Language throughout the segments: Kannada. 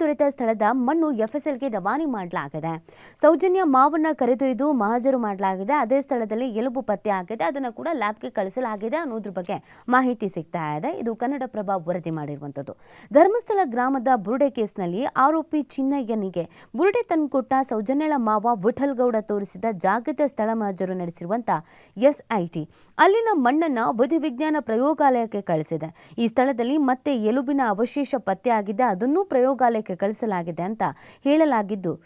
ದೊರೆತ ಸ್ಥಳದ ಮಣ್ಣು ಎಫ್ಎಸ್ಎಲ್ಗೆ ರವಾನೆ ಮಾಡಲಾಗಿದೆ. ಸೌಜನ್ಯ ಮಾವನ್ನ ಕರೆದೊಯ್ದು ಮಹಜರು ಮಾಡಲಾಗಿದೆ. ಅದೇ ಸ್ಥಳದಲ್ಲಿ ಎಲುಬು ಪತ್ತೆ ಆಗಿದೆ. ಅದನ್ನು ಕೂಡ ಲ್ಯಾಬ್ಗೆ ಕಳಿಸಲಾಗಿದೆ ಅನ್ನೋದ್ರ ಬಗ್ಗೆ ಮಾಹಿತಿ ಸಿಗ್ತಾ ಇದೆ. ಇದು ಕನ್ನಡಪ್ರಭ ವರದಿ ಮಾಡಿರುವಂಥದ್ದು ಧರ್ಮಸ್ಥಳ ಗ್ರಾಮದ ಬುರುಡೆ ಕೇಸ್ನಲ್ಲಿ ಆರೋಪಿ ಚಿನ್ನಯ್ಯನಿಗೆ ಬುರುಡೆ ತಂದುಕೊಟ್ಟ ಸೌಜನ್ಯಳ ಮಾವ ವಿಠಲ್ಗೌಡ ತೋರಿಸಿದ ಜಾಗೃತ ಸ್ಥಳ ಮಹಜರು ನಡೆಸಿರುವಂತ ಎಸ್ಐಟಿ ಅಲ್ಲಿನ ಮಣ್ಣನ್ನ ವಿಧಿವಿಜ್ಞಾನ ಪ್ರಯೋಗಾಲಯಕ್ಕೆ ಕಳಿಸಿದೆ. ಈ ಸ್ಥಳದಲ್ಲಿ ಮತ್ತೆ ಎಲುಬಿನ ಅವಶೇಷ ಪತ್ತೆ ಆಗಿದೆ ಅದನ್ನು ಪ್ರಯೋಗಾಲಯಕ್ಕೆ ಕಳಿಸಲಾಗಿದೆ ಅಂತ ಹೇಳಲಾಗಿದ್ದು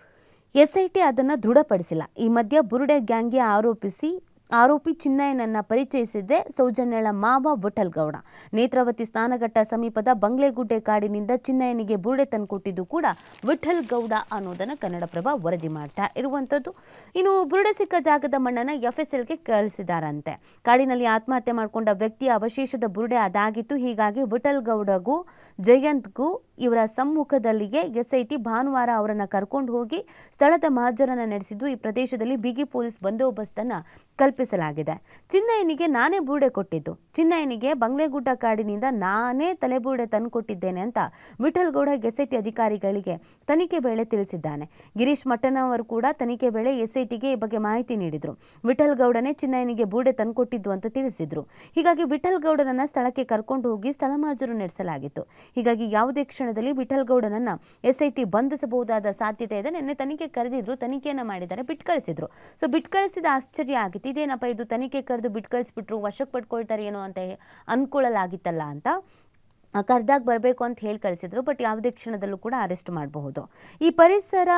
ಎಸ್ಐಟಿ ಅದನ್ನು ದೃಢಪಡಿಸಿಲ್ಲ. ಈ ಮಧ್ಯೆ ಬುರುಡೆ ಗ್ಯಾಂಗ್ಗೆ ಆರೋಪಿಸಿ ಆರೋಪಿ ಚಿನ್ನಯ್ಯನನ್ನ ಪರಿಚಯಿಸಿದ್ದೆ ಸೌಜನ್ಯಳ ಮಾವ ವಟಲ್ಗೌಡ. ನೇತ್ರಾವತಿ ಸ್ನಾನಘಟ್ಟ ಸಮೀಪದ ಬಂಗ್ಲೆಗುಡ್ಡೆ ಕಾಡಿನಿಂದ ಚಿನ್ನಯ್ಯನಿಗೆ ಬುರುಡೆ ತಂದುಕೊಟ್ಟಿದ್ದು ಕೂಡ ವಿಠಲ್ ಗೌಡ ಅನ್ನೋದನ್ನು ಕನ್ನಡಪ್ರಭ ವರದಿ ಮಾಡ್ತಾ ಇರುವಂಥದ್ದು ಇನ್ನು ಬುರುಡೆ ಸಿಕ್ಕ ಜಾಗದ ಮಣ್ಣನ್ನು ಎಫ್ ಎಸ್ ಎಲ್ಗೆ ಕಳಿಸಿದಾರಂತೆ. ಕಾಡಿನಲ್ಲಿ ಆತ್ಮಹತ್ಯೆ ಮಾಡಿಕೊಂಡ ವ್ಯಕ್ತಿಯ ಅವಶೇಷದ ಬುರುಡೆ ಅದಾಗಿತ್ತು. ಹೀಗಾಗಿ ವಿಠಲ್ ಗೌಡಗೂ ಜಯಂತ್ಗೂ ಇವರ ಸಮ್ಮುಖದಲ್ಲಿಯೇ ಎಸ್ಐಟಿ ಭಾನುವಾರ ಅವರನ್ನು ಕರ್ಕೊಂಡು ಹೋಗಿ ಸ್ಥಳದ ಮಹಾಜರನ್ನು ನಡೆಸಿದ್ದು ಈ ಪ್ರದೇಶದಲ್ಲಿ ಬಿಗಿ ಪೊಲೀಸ್ ಬಂದೋಬಸ್ತನ್ನು ಕಲ್ಪಿಸಲಾಗಿದೆ ಚಿನ್ನಯ್ಯನಿಗೆ ನಾನೇ ಬೂಡೆ ಕೊಟ್ಟಿದ್ದು. ಚಿನ್ನಯ್ಯನಿಗೆ ಬಂಗ್ಲೆಗುಡ್ಡ ಕಾಡಿನಿಂದ ನಾನೇ ತಲೆಬೂಡೆ ತಂದುಕೊಟ್ಟಿದ್ದೇನೆ ಅಂತ ವಿಠಲ್ಗೌಡ ಎಸ್ಐಟಿ ಅಧಿಕಾರಿಗಳಿಗೆ ತನಿಖೆ ವೇಳೆ ತಿಳಿಸಿದ್ದಾನೆ. ಗಿರೀಶ್ ಮಟ್ಟನವರು ಕೂಡ ತನಿಖೆ ವೇಳೆ ಎಸ್ಐಟಿಗೆ ಈ ಬಗ್ಗೆ ಮಾಹಿತಿ ನೀಡಿದರು. ವಿಠಲ್ಗೌಡನೇ ಚಿನ್ನಯ್ಯನಿಗೆ ಬೂಡೆ ತಂದುಕೊಟ್ಟಿದ್ದು ಅಂತ ತಿಳಿಸಿದರು. ಹೀಗಾಗಿ ವಿಠಲ್ಗೌಡನನ್ನು ಸ್ಥಳಕ್ಕೆ ಕರ್ಕೊಂಡು ಹೋಗಿ ಸ್ಥಳ ಮಾಜರು ನಡೆಸಲಾಗಿತ್ತು. ಹೀಗಾಗಿ ಯಾವುದೇ ಕ್ಷಣದಲ್ಲಿ ವಿಠಲ್ಗೌಡನನ್ನು ಎಸ್ಐಟಿ ಬಂಧಿಸಬಹುದಾದ ಸಾಧ್ಯತೆ ಇದೆ. ನಿನ್ನೆ ತನಿಖೆ ಕರೆದಿದ್ರು, ತನಿಖೆಯನ್ನು ಮಾಡಿದ್ದಾರೆ ಬಿಟ್ಕಳಿಸಿದ್ರು ಸೊ ಬಿಟ್ಕಳಿಸಿದ ಆಶ್ಚರ್ಯ ಆಗಿತ್ತು. ಇದೇನಪ್ಪ ಇದು ತನಿಖೆ ಕರೆದು ಬಿಟ್ಟು ಕಳಿಸ್ಬಿಟ್ರು ವಶಕ್ಕೆ ಪಡ್ಕೊಳ್ತಾರೆ ಏನೋ ಅಂತ ಅಂದ್ಕೊಳ್ಳಲಾಗಿತ್ತಲ್ಲ ಅಂತ. ಕರ್ದಾಗ ಬರಬೇಕು ಅಂತ ಹೇಳಿ ಕಳಿಸಿದ್ರು ಬಟ್ ಯಾವುದೇ ಕ್ಷಣದಲ್ಲೂ ಕೂಡ ಅರೆಸ್ಟ್ ಮಾಡಬಹುದು. ಈ ಪರಿಸರ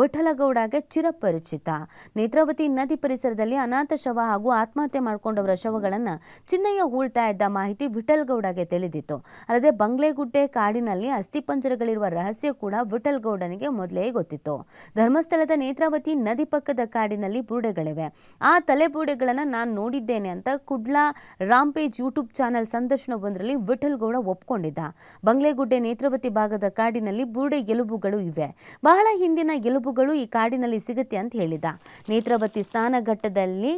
ವಿಠಲಗೌಡಗೆ ಚಿರಪರಿಚಿತ. ನೇತ್ರಾವತಿ ನದಿ ಪರಿಸರದಲ್ಲಿ ಅನಾಥ ಶವ ಹಾಗೂ ಆತ್ಮಹತ್ಯೆ ಮಾಡಿಕೊಂಡವರ ಶವಗಳನ್ನು ಚಿನ್ನಯ್ಯ ಹೂಳ್ತಾ ಇದ್ದ ಮಾಹಿತಿ ವಿಠಲ್ಗೌಡಗೆ ತಿಳಿದಿತ್ತು. ಅಲ್ಲದೆ ಬಂಗ್ಲೆಗುಡ್ಡೆ ಕಾಡಿನಲ್ಲಿ ಅಸ್ಥಿಪಂಜರಗಳಿರುವ ರಹಸ್ಯ ಕೂಡ ವಿಠಲ್ಗೌಡನಿಗೆ ಮೊದಲೇ ಗೊತ್ತಿತ್ತು. ಧರ್ಮಸ್ಥಳದ ನೇತ್ರಾವತಿ ನದಿ ಪಕ್ಕದ ಕಾಡಿನಲ್ಲಿ ಬೂಡೆಗಳಿವೆ ಆ ತಲೆ ತಲೆಬೂಡೆಗಳನ್ನು ನಾನು ನೋಡಿದ್ದೇನೆ ಅಂತ ಕುಡ್ಲಾ ರಾಂಪೇಜ್ ಯೂಟ್ಯೂಬ್ ಚಾನೆಲ್ ಸಂದರ್ಶನವೊಂದರಲ್ಲಿ ವಿಠಲ್ಗೌಡ ಒಪ್ಕೊಂಡಿದ್ದ ಬಂಗ್ಲೆಗುಡ್ಡೆ ನೇತ್ರಾವತಿ ಭಾಗದ ಕಾಡಿನಲ್ಲಿ ಬುರುಡೆ ಗೆಲುಬುಗಳು ಇವೆ. ಬಹಳ ಹಿಂದಿನ ಗೆಲುಬುಗಳು ಈ ಕಾಡಿನಲ್ಲಿ ಸಿಗುತ್ತೆ ಅಂತ ಹೇಳಿದ. ನೇತ್ರಾವತಿ ಸ್ನಾನಘಟ್ಟದಲ್ಲಿ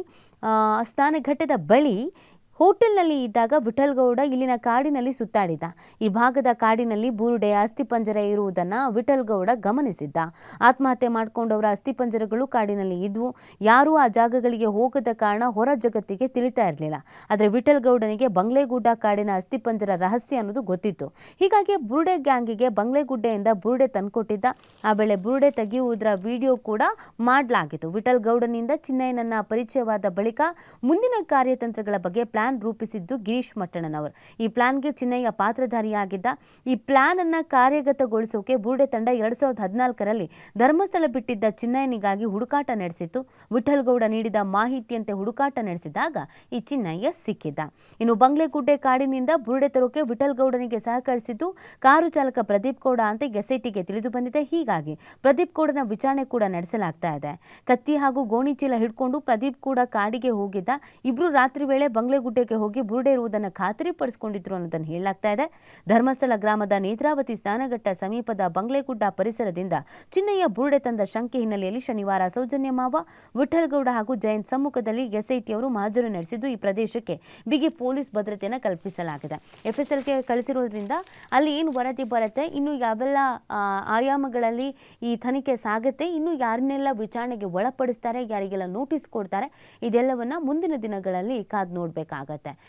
ಸ್ನಾನಘಟ್ಟದ ಬಳಿ ಹೋಟೆಲ್ನಲ್ಲಿ ಇದ್ದಾಗ ವಿಠಲ್ಗೌಡ ಇಲ್ಲಿನ ಕಾಡಿನಲ್ಲಿ ಸುತ್ತಾಡಿದ. ಈ ಭಾಗದ ಕಾಡಿನಲ್ಲಿ ಬೂರುಡೆಯ ಅಸ್ಥಿಪಂಜರ ಇರುವುದನ್ನು ವಿಠಲ್ಗೌಡ ಗಮನಿಸಿದ್ದ. ಆತ್ಮಹತ್ಯೆ ಮಾಡಿಕೊಂಡವರ ಅಸ್ಥಿಪಂಜರಗಳು ಕಾಡಿನಲ್ಲಿ ಇದ್ವು. ಯಾರೂ ಆ ಜಾಗಗಳಿಗೆ ಹೋಗದ ಕಾರಣ ಹೊರ ಜಗತ್ತಿಗೆ ತಿಳಿತಾ ಇರಲಿಲ್ಲ. ಆದರೆ ವಿಠಲ್ಗೌಡನಿಗೆ ಬಂಗ್ಲೆಗುಡ್ಡ ಕಾಡಿನ ಅಸ್ಥಿಪಂಜರ ರಹಸ್ಯ ಅನ್ನೋದು ಗೊತ್ತಿತ್ತು. ಹೀಗಾಗಿ ಬುರುಡೆ ಗ್ಯಾಂಗಿಗೆ ಬಂಗ್ಲೆಗುಡ್ಡೆಯಿಂದ ಬುರುಡೆ ತಂದುಕೊಟ್ಟಿದ್ದ. ಆ ವೇಳೆ ಬುರುಡೆ ತೆಗೆಯುವುದರ ವಿಡಿಯೋ ಕೂಡ ಮಾಡಲಾಗಿತ್ತು. ವಿಠಲ್ಗೌಡನಿಂದ ಚಿನ್ನಯ್ಯನನ್ನ ಪರಿಚಯವಾದ ಬಳಿಕ ಮುಂದಿನ ಕಾರ್ಯತಂತ್ರಗಳ ಬಗ್ಗೆ ಪ್ಲಾನ್ ರೂಪಿಸಿದ್ದು ಗಿರೀಶ್ ಮಟ್ಟಣ್ಣನವರು. ಈ ಪ್ಲಾನ್ಗೆ ಚಿನ್ನಯ್ಯ ಪಾತ್ರಧಾರಿಯಾಗಿದ್ದ, ಈ ಪ್ಲಾನ್ ಅನ್ನ ಕಾರ್ಯಗತಗೊಳಿಸೋಕೆ ಬುರುಡೆ ತಂಡ ಎರಡ್ ಸಾವಿರದ ಹದಿನಾಲ್ಕರಲ್ಲಿ ಧರ್ಮಸ್ಥಳ ಬಿಟ್ಟಿದ್ದ ಚಿನ್ನಯ್ಯನಿಗಾಗಿ ಹುಡುಕಾಟ ನಡೆಸಿತ್ತು. ವಿಠಲ್ಗೌಡ ನೀಡಿದ ಮಾಹಿತಿಯಂತೆ ಹುಡುಕಾಟ ನಡೆಸಿದಾಗ ಈ ಚಿನ್ನಯ್ಯ ಸಿಕ್ಕಿದ್ದ. ಇನ್ನು ಬಂಗ್ಲೆಗುಡ್ಡೆ ಕಾಡಿನಿಂದ ಬುರುಡೆ ತರೋಕೆ ವಿಠಲ್ಗೌಡನಿಗೆ ಸಹಕರಿಸಿದ್ದು, ಕಾರು ಚಾಲಕ ಪ್ರದೀಪ್ ಗೌಡ ಅಂತ ಎಸ್ಐಟಿಗೆ ತಿಳಿದು ಬಂದಿದೆ. ಹೀಗಾಗಿ ಪ್ರದೀಪ್ ಗೌಡನ ವಿಚಾರಣೆ ಕೂಡ ನಡೆಸಲಾಗ್ತಾ ಇದೆ. ಕತ್ತಿ ಹಾಗೂ ಗೋಣಿಚೀಲ ಹಿಡ್ಕೊಂಡು ಪ್ರದೀಪ್ ಕೂಡ ಕಾಡಿಗೆ ಹೋಗಿದ್ದ ಇಬ್ರು ರಾತ್ರಿ ವೇಳೆ ಬಂಗ್ಲೆಗುಡ್ಡೆಗೆ ಹೋಗಿ ಬುರುಡೆ ಇರುವುದನ್ನು ಖಾತರಿಪಡಿಸಿಕೊಂಡಿದ್ರು ಅನ್ನೋದನ್ನು ಹೇಳಲಾಗ್ತಾ ಇದೆ. ಧರ್ಮಸ್ಥಳ ಗ್ರಾಮದ ನೇತ್ರಾವತಿ ಸ್ನಾನಘಟ್ಟ ಸಮೀಪದ ಬಂಗ್ಲೆಗುಡ್ಡ ಪರಿಸರದಿಂದ ಚಿನ್ನಯ್ಯ ಬುರುಡೆ ತಂದ ಶಂಕೆ ಹಿನ್ನೆಲೆಯಲ್ಲಿ ಶನಿವಾರ ಸೌಜನ್ಯ ಮಾವ ವಿಠಲ್ಗೌಡ ಹಾಗೂ ಜಯಂತ್ ಸಮ್ಮುಖದಲ್ಲಿ ಎಸ್ಐಟಿಯವರು ಮಾಜರು ನಡೆಸಿದ್ದು ಈ ಪ್ರದೇಶಕ್ಕೆ ಬಿಗಿ ಪೊಲೀಸ್ ಭದ್ರತೆಯನ್ನು ಕಲ್ಪಿಸಲಾಗಿದೆ. ಎಫ್ಎಸ್ಎಲ್ಗೆ ಕಳಿಸಿರುವುದರಿಂದ ಅಲ್ಲಿ ಏನು ವರದಿ ಬರುತ್ತೆ, ಇನ್ನು ಯಾವೆಲ್ಲ ಆಯಾಮಗಳಲ್ಲಿ ಈ ತನಿಖೆ ಸಾಗುತ್ತೆ, ಇನ್ನು ಯಾರನ್ನೆಲ್ಲ ವಿಚಾರಣೆಗೆ ಒಳಪಡಿಸ್ತಾರೆ, ಯಾರಿಗೆಲ್ಲ ನೋಟಿಸ್ ಕೊಡ್ತಾರೆ, ಇದೆಲ್ಲವನ್ನ ಮುಂದಿನ ದಿನಗಳಲ್ಲಿ ಕಾದು ನೋಡಬೇಕಾಗತ್ತೆ. ஆகத்தை